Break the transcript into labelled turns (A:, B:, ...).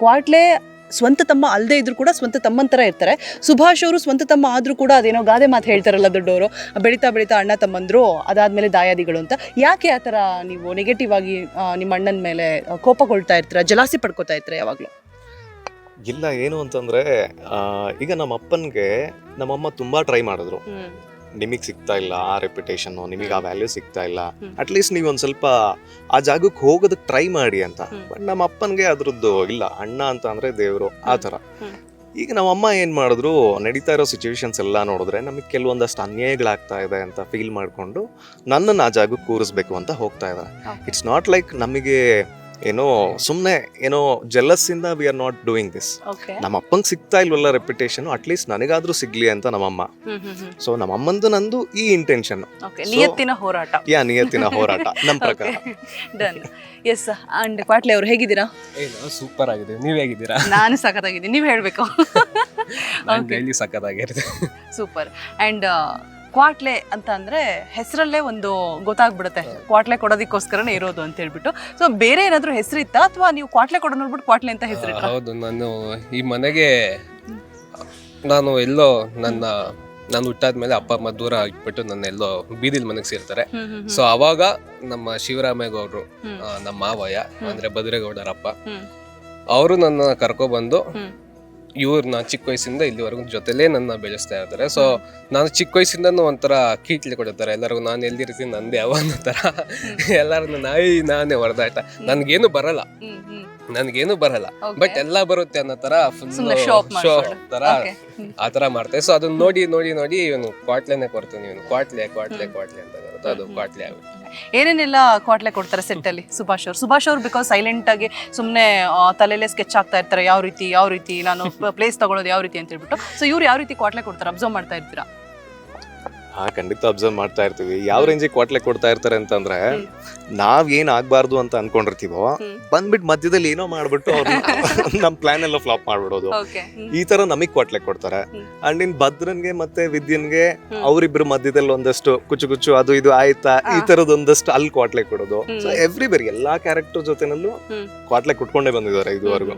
A: ಕ್ವಾಟ್ಲೆ ಸ್ವಂತ ತಮ್ಮ ಅಲ್ಲದೆ ಇದ್ರು ಕೂಡ ಸ್ವಂತ ತಮ್ಮನ ಥರ ಇರ್ತಾರೆ. ಸುಭಾಷ್ ಅವರು ಸ್ವಂತ ತಮ್ಮ ಆದರೂ ಕೂಡ ಅದೇನೋ ಗಾದೆ ಮಾತು ಹೇಳ್ತಾರಲ್ಲ ದೊಡ್ಡವರು ಬೆಳೀತಾ ಬೆಳೀತಾ ಅಣ್ಣ ತಮ್ಮಂದ್ರು ಅದಾದ್ಮೇಲೆ ದಾಯಾದಿಗಳು ಅಂತ. ಯಾಕೆ ಆ ಥರ ನೀವು ನೆಗೆಟಿವ್ ಆಗಿ ನಿಮ್ಮ ಅಣ್ಣನ ಮೇಲೆ ಕೋಪಗೊಳ್ತಾ ಇರ್ತೀರಾ? ಜಲಾಸಿ ಪಡ್ಕೋತಾ ಇರ್ತೀರಾ ಯಾವಾಗಲೂ?
B: ಇಲ್ಲ ಏನು ಅಂತಂದ್ರೆ ಈಗ ನಮ್ಮ ಅಪ್ಪನ್ಗೆ ನಮ್ಮಮ್ಮ ತುಂಬಾ ಟ್ರೈ ಮಾಡಿದ್ರು. ನಿಮಗೆ ಸಿಗ್ತಾ ಇಲ್ಲ ಆ ರೆಪ್ಯುಟೇಷನ್ ನಿಮಗೆ ಆ ವ್ಯಾಲ್ಯೂ ಸಿಗ್ತಾ ಇಲ್ಲ.
A: ಅಟ್
B: ಅಟ್ಲೀಸ್ಟ್ ನೀವು ಒಂದು ಸ್ವಲ್ಪ ಆ ಜಾಗಕ್ಕೆ ಹೋಗೋದಕ್ಕೆ ಟ್ರೈ ಮಾಡಿ ಅಂತ. ಬಟ್ ನಮ್ಮ ಅಪ್ಪನಿಗೆ ಅದ್ರದ್ದು ಇಲ್ಲ. ಅಣ್ಣ ಅಂತ ಅಂದ್ರೆ ದೇವರು ಆ
A: ಥರ.
B: ಈಗ ನಮ್ಮ ಅಮ್ಮ ಏನು ಮಾಡಿದ್ರು ನಡೀತಾ ಇರೋ ಸಿಚುವೇಶನ್ಸ್ ಎಲ್ಲ ನೋಡಿದ್ರೆ ನಮಗೆ ಕೆಲವೊಂದಷ್ಟು ಅನ್ಯಾಯಗಳಾಗ್ತಾ ಇದೆ ಅಂತ ಫೀಲ್ ಮಾಡ್ಕೊಂಡು ನನ್ನನ್ನು ಆ ಜಾಗಕ್ಕೆ ಕೂರಿಸ್ಬೇಕು ಅಂತ ಹೋಗ್ತಾ ಇದ್ದಾರೆ. ಇಟ್ಸ್ ನಾಟ್ ಲೈಕ್ ನಮಗೆ ಏನೋ ಸುಮ್ಮನೆ ಏನೋ ಜೆಲ್ಲಸ್ಸಿಂದ ಇಂದ we are not doing this
A: okay
B: ನಮ್ಮ ಅಪ್ಪಂಗೆ ಸಿಗ್ತಾ ಇಲ್ವಲ್ಲ ರೆಪ್ಯುಟೇಷನ್ ಅಟ್ಲೀಸ್ಟ್ ನನಗಾದ್ರೂ ಸಿಗ್ಲಿ ಅಂತ ನಮ್ಮಮ್ಮ ಸೊ ನಮ್ಮ ಅಮ್ಮಂದು ನಂದು ಈ ಇಂಟೆನ್ಷನ್
A: ಓಕೆ ನಿಯತ್ತಿನ ಹೋರಾಟ.
B: ಯಾ ನಿಯತ್ತಿನ ಹೋರಾಟ ನಮ್ಮ ಪ್ರಕಾರ.
A: ಡನ್ ಎಸ್ ಅಂಡ್ ಪಾಟ್ಲಿ ಅವರು ಹೇಗಿದ್ದೀರಾ?
C: ಏನು ಸೂಪರ್ ಆಗಿದೆ. ನೀವು ಹೇಗಿದ್ದೀರಾ?
A: ನಾನು ಸಖತ್ತಾಗಿದ್ದೀನಿ. ನೀವು ಹೇಳಬೇಕು.
C: ಡೈಲಿ ಸಕ್ಕತ್ತಾಗಿರುತ್ತೆ
A: ಸೂಪರ್ ಅಂಡ್ ಕ್ವಾಟ್ಲೆ ಅಂತ ಅಂದ್ರೆ ಹೆಸರಲ್ಲೇ ಒಂದು ಗೊತ್ತಾಗ್ಬಿಡುತ್ತೆ. ಕ್ವಾಟ್ಲೆ ಕೊಡೋದಕ್ಕೋಸ್ಕರನೇ ಇರೋದು ಅಂತ ಹೇಳ್ಬಿಟ್ಟು. ಸೊ ಬೇರೆ ಏನಾದ್ರೂ ಹೆಸರು ಇತ್ತಾ? ಅಥವಾ ನೀವು ಕ್ವಾಟ್ಲೆ ಕೊಡೋ ನೋಡ್ಬಿಟ್ಟು ಕ್ವಾಟ್ಲೆ ಅಂತ ಹೆಸರು
C: ಹೌದು ನಾನು ಈ ಮನೆಗೆ ನಾನು ಎಲ್ಲೋ ನನ್ನ ನಾನು ಹುಟ್ಟಾದ್ಮೇಲೆ ಅಪ್ಪ ಅಮ್ಮ ದೂರ ಆಗಿಬಿಟ್ಟು ನನ್ನ ಎಲ್ಲೋ ಬೀದಿಲ್ ಮನೆಗೆ ಸೇರ್ತಾರೆ. ಸೊ ಅವಾಗ ನಮ್ಮ ಶಿವರಾಮೇಗೌಡರು ನಮ್ಮ ಮಾವಯ್ಯ ಅಂದ್ರೆ ಬದುರೇಗೌಡರಪ್ಪ. ಅವರು ನನ್ನ ಕರ್ಕೊಬಂದು. ಇವ್ರನ್ನ ಚಿಕ್ಕ ವಯಸ್ಸಿಂದ ಇಲ್ಲಿವರೆಗೂ ಜೊತೆಲೇ ನನ್ನ ಬೆಳೆಸ್ತಾ ಇರ್ತಾರೆ ಸೊ ನಾನು ಚಿಕ್ಕ ವಯಸ್ಸಿಂದನೂ ಒಂಥರ ಕೀಟ್ಲಿ ಕೊಡುತ್ತಾರೆ ಎಲ್ಲರಿಗೂ ನಾನು ಎಲ್ಲಿರ್ತೀನಿ ನಂದೇ ಅವ ಅನ್ನೋ ಥರ. ಎಲ್ಲರನ್ನ ನಾಯಿ ನಾನೇ ಹೊಡೆದಾಟ. ನನ್ಗೇನು ಬರಲ್ಲ. ನನ್ಗೇನು ಬರಲ್ಲ. ಬಟ್ ಎಲ್ಲ ಬರುತ್ತೆ ಅನ್ನೋ ತರ ಫುಲ್ ಶೋ. ತರ. ಆ ತರ ಮಾಡ್ತಾರೆ ಸೊ ಅದನ್ನ ನೋಡಿ ನೋಡಿ ನೋಡಿ ಇವನು ಕ್ವಾಟ್ಲೆನೆ ಕೊಡ್ತೀನಿ. ಇವನು ಕ್ವಾಟ್ಲೆ ಕ್ವಾಟ್ಲೆ ಕ್ವಾಟ್ಲೆ ಅಂತ ಬರುತ್ತೆ. ಅದು ಕ್ವಾಟ್ಲೆ ಆಗುತ್ತೆ
A: ಏನೇನೆಲ್ಲ ಕ್ವಾಟ್ಲೆ ಕೊಡ್ತಾರೆ ಸೆಟ್ ಅಲ್ಲಿ? ಸುಭಾಷ್ ಅವ್ರು? ಸುಭಾಷ್ ಅವ್ರು ಬಿಕಾಸ್ ಸೈಲೆಂಟ್ ಆಗಿ ಸುಮ್ಮನೆ ತಲೆಲೆ ಸ್ಕೆಚ್ ಆಗ್ತಾ ಇರ್ತಾರೆ ಯಾವ ರೀತಿ ಯಾವ ರೀತಿ ನಾನು ಪ್ಲೇಸ್ ತಗೊಳ್ಳೋದು ಯಾವ ರೀತಿ ಅಂತ ಹೇಳ್ಬಿಟ್ಟು. ಸೊ ಇವ್ರು ಯಾವ ರೀತಿ ಕ್ವಾಟ್ಲೆ ಕೊಡ್ತಾರೆ? ಅಬ್ಸರ್ವ್ ಮಾಡ್ತಾ ಇರ್ತೀರಾ?
B: ಹಾ ಖಂಡಿತ ಅಬ್ಸರ್ವ್ ಮಾಡ್ತಾ ಇರ್ತೀವಿ ಯಾವ ರೇಂಜಿಗೆ ಕ್ವಾಟ್ಲೆ ಕೊಡ್ತಾ ಇರ್ತಾರೆ ಅಂತಂದ್ರೆ. ನಾವ್ ಏನ್ ಆಗ್ಬಾರ್ದು ಅಂತ ಅನ್ಕೊಂಡಿರ್ತೀವೋ
A: ಬಂದ್ಬಿಟ್
B: ಬಂದ್ಬಿಟ್ಟು ಮಧ್ಯದಲ್ಲಿ ಏನೋ ಮಾಡ್ಬಿಟ್ಟು ಅವ್ರು ನಮ್ ಪ್ಲಾನ್ ಎಲ್ಲ ಫ್ಲಾಪ್ ಮಾಡ್ಬಿಡೋದು ಈ ತರ ನಮಗ್ ಕ್ವಾಟ್ಲೆ ಕೊಡ್ತಾರೆ. ಅಂಡ್ ಇನ್ ಭದ್ರನ್ಗೆ ಮತ್ತೆ ವಿದ್ಯನ್ಗೆ. ಅವರಿಬ್ರು ಮಧ್ಯದಲ್ಲಿ ಒಂದಷ್ಟು ಕುಚು ಕುಚು ಅದು ಇದು ಆಯ್ತಾ ಈ ತರದ ಒಂದಷ್ಟು ಅಲ್ಲಿ ಕ್ವಾಟ್ಲೆ ಕೊಡೋದು. ಸೊ ಎವ್ರಿಬರಿ ಎಲ್ಲಾ ಕ್ಯಾರೆಕ್ಟರ್ ಜೊತೆನಲ್ಲೂ. ಕ್ವಾಟ್ಲೆ ಕುಟ್ಕೊಂಡೇ ಬಂದಿದ್ದಾರೆ ಇದುವರೆಗೂ